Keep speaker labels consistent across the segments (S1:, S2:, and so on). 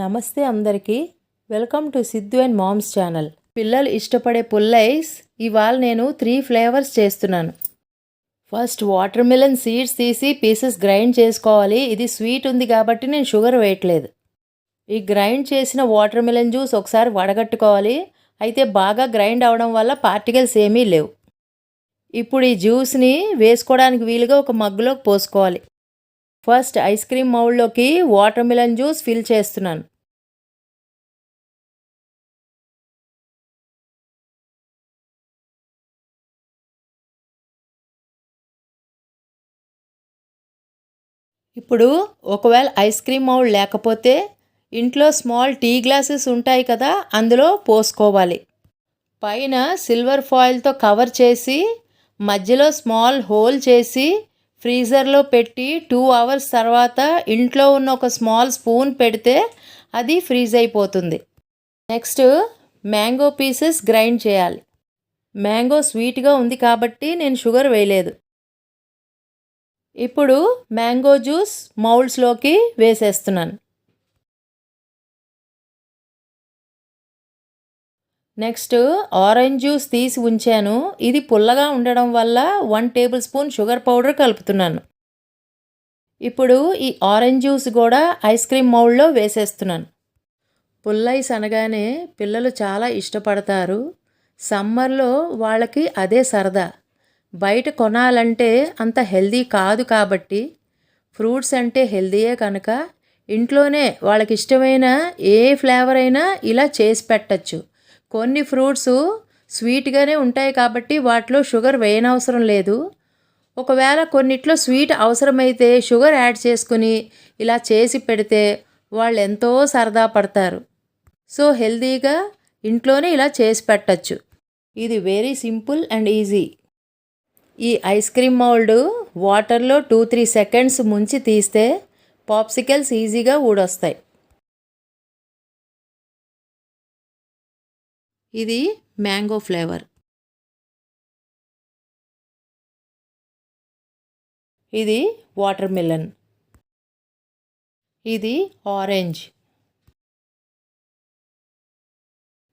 S1: నమస్తే అందరికీ. Welcome to Siddhu and moms channel. పిల్లలు ఇష్టపడే పుల్లైస్ ఇవాళ నేను త్రీ ఫ్లేవర్స్ చేస్తున్నాను. ఫస్ట్ వాటర్ మిలన్ సీడ్స్ తీసి పీసెస్ గ్రైండ్ చేసుకోవాలి. ఇది స్వీట్ ఉంది కాబట్టి నేను షుగర్ వేయట్లేదు. ఈ గ్రైండ్ చేసిన వాటర్ మిలన్ జ్యూస్ ఒకసారి వడగట్టుకోవాలి. అయితే బాగా గ్రైండ్ అవడం వల్ల పార్టికల్స్ ఏమీ లేవు. ఇప్పుడు ఈ జ్యూస్ని వేసుకోవడానికి వీలుగా ఒక మగ్గులోకి పోసుకోవాలి. ఫస్ట్ ఐస్ క్రీమ్ మౌల్డ్లోకి వాటర్ మిలన్ జ్యూస్ ఫిల్ చేస్తున్నాను. ఇప్పుడు ఒకవేళ ఐస్ క్రీమ్ మౌల్డ్ లేకపోతే ఇంట్లో స్మాల్ టీ గ్లాసెస్ ఉంటాయి కదా అందులో పోసుకోవాలి. పైన సిల్వర్ ఫాయిల్తో కవర్ చేసి మధ్యలో స్మాల్ హోల్ చేసి ఫ్రీజర్లో పెట్టి టూ అవర్స్ తర్వాత ఇంట్లో ఉన్న ఒక స్మాల్ స్పూన్ పెడితే అది ఫ్రీజ్ అయిపోతుంది. నెక్స్ట్ మ్యాంగో పీసెస్ గ్రైండ్ చేయాలి. మ్యాంగో స్వీట్గా ఉంది కాబట్టి నేను షుగర్ వేయలేదు. ఇప్పుడు మ్యాంగో జ్యూస్ మౌల్డ్స్లోకి వేసేస్తున్నాను. నెక్స్ట్ ఆరెంజ్ జ్యూస్ తీసి ఉంచాను. ఇది పుల్లగా ఉండడం వల్ల one tablespoon sugar powder కలుపుతున్నాను. ఇప్పుడు ఈ ఆరెంజ్ జ్యూస్ కూడా ఐస్ క్రీమ్ మౌల్డ్లో వేసేస్తున్నాను. పుల్లైస్ అనగానే పిల్లలు చాలా ఇష్టపడతారు. సమ్మర్లో వాళ్ళకి అదే సరదా. బయట కొనాలంటే అంత హెల్దీ కాదు కాబట్టి ఫ్రూట్స్ అంటే హెల్దీయే కనుక ఇంట్లోనే వాళ్ళకి ఇష్టమైన ఏ ఫ్లేవర్ అయినా ఇలా చేసి పెట్టచ్చు. కొన్ని ఫ్రూట్స్ స్వీట్గానే ఉంటాయి కాబట్టి వాటిలో షుగర్ వేయనవసరం లేదు. ఒకవేళ కొన్నిట్లో స్వీట్ అవసరమైతే షుగర్ యాడ్ చేసుకుని ఇలా చేసి పెడితే వాళ్ళు ఎంతో సరదా పడతారు. సో హెల్దీగా ఇంట్లోనే ఇలా చేసి పెట్టచ్చు. ఇది వెరీ సింపుల్ అండ్ ఈజీ. ఈ ఐస్ క్రీమ్ మౌల్డ్ వాటర్లో టూ త్రీ సెకండ్స్ ముంచి తీస్తే పాప్సికల్స్ ఈజీగా ఊడొస్తాయి. ఇది మ్యాంగో ఫ్లేవర్. ఇది వాటర్ మిలన్ ఇది ఆరెంజ్.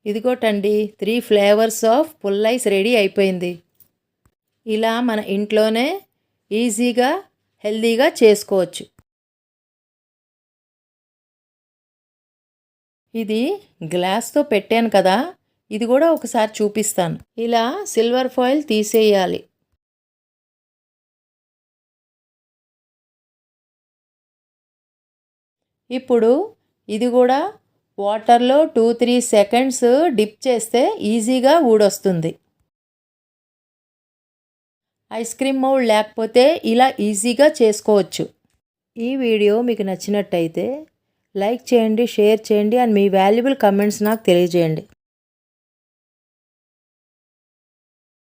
S1: ఇదిగోటండి త్రీ ఫ్లేవర్స్ ఆఫ్ పుల్లైస్ రెడీ అయిపోయింది. ఇలా మన ఇంట్లోనే ఈజీగా హెల్దీగా చేసుకోవచ్చు. ఇది గ్లాస్తో పెట్టాను కదా ఇది కూడా ఒకసారి చూపిస్తాను. ఇలా సిల్వర్ ఫాయిల్ తీసేయాలి. ఇప్పుడు ఇది కూడా వాటర్లో టూ త్రీ సెకండ్స్ డిప్ చేస్తే ఈజీగా ఊడొస్తుంది. ఐస్ క్రీమ్ మౌల్డ్ లేకపోతే ఇలా ఈజీగా చేసుకోవచ్చు. ఈ వీడియో మీకు నచ్చినట్టయితే లైక్ చేయండి షేర్ చేయండి అండ్ మీ వాల్యుబుల్ కమెంట్స్ నాకు తెలియజేయండి.